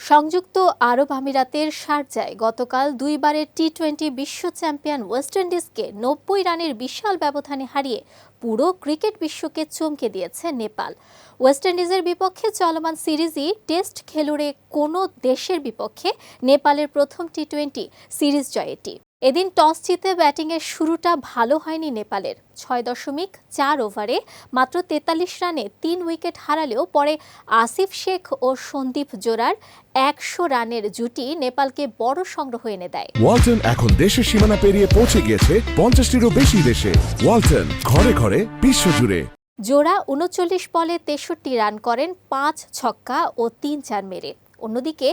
সংযুক্ত আরব আমিরাতের শারজায় গতকাল দুইবারের টি টোয়েন্টি বিশ্ব চ্যাম্পিয়ন ওয়েস্ট ইন্ডিজকে নব্বই রানের বিশাল ব্যবধানে হারিয়ে পুরো ক্রিকেট বিশ্বকে চমকে দিয়েছে নেপাল। ওয়েস্ট ইন্ডিজের বিপক্ষে চলমান সিরিজই টেস্ট খেলুড়ে কোনো দেশের বিপক্ষে নেপালের প্রথম টি টোয়েন্টি সিরিজ জয় এটি এদিন টস জিতে ব্যাটিংয়ের শুরুটা ভালো হয়নি নেপালের। ছয় দশমিক চার ওভারে মাত্র তেতাল্লিশ রানে তিন উইকেট হারালেও পরে আসিফ শেখ ও সন্দীপ জোড়ার একশো রানের জুটি নেপালকে বড় সংগ্রহ এনে দেয়। ওয়ালটন এখন দেশের সীমানা পেরিয়ে পৌঁছে গিয়েছে পঞ্চাশটিরও বেশি দেশে। ওয়ালটন ঘরে ঘরে বিশ্বজুড়ে। জোড়া উনচল্লিশ বলে তেষট্টি রান করেন পাঁচ ছক্কা ও তিন চার মেরে। অন্যদিকে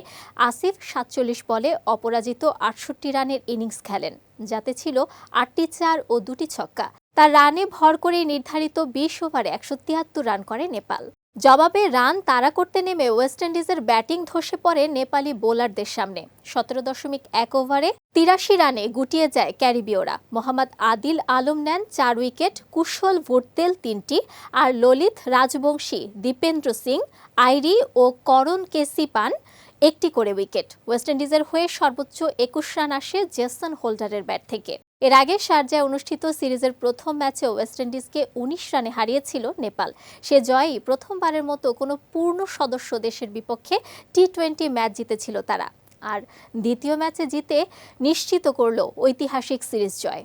আসিফ সাতচল্লিশ বলে অপরাজিত আটষট্টি রানের ইনিংস খেলেন, যাতে ছিল আটটি চার ও দুটি ছক্কা। তার রানে ভর করে নির্ধারিত বিশ ওভারে একশো তিয়াত্তর রান করে নেপাল। জবাবে রান তাড়া করতে নেমে ওয়েস্ট ইন্ডিজের ব্যাটিং ধসে পড়ে নেপালি বোলারদের সামনে। সতেরো দশমিক এক ওভারে তিরাশি রানে গুটিয়ে যায় ক্যারিবীয়রা। মোহাম্মদ আদিল আলম নেন চার উইকেট, কুশল ভোটতেল তিনটি, আর ললিত রাজবংশী দীপেন্দ্র সিং, আইরি ও করণ কেসি পান একটি করে উইকেট। ওয়েস্ট ইন্ডিজের হয়ে সর্বোচ্চ একুশ রান আসে জেসন হোল্ডারের ব্যাট থেকে। এর আগে শারজায় অনুষ্ঠিত সিরিজের প্রথম ম্যাচে ওয়েস্ট ইন্ডিজকে উনিশ রানে হারিয়েছিল নেপাল। সে জয়ই প্রথমবারের মতো কোনো পূর্ণ সদস্য দেশের বিপক্ষে টি টোয়েন্টি ম্যাচ জিতেছিল তারা। আর দ্বিতীয় ম্যাচে জিতে নিশ্চিত করল ঐতিহাসিক সিরিজ জয়।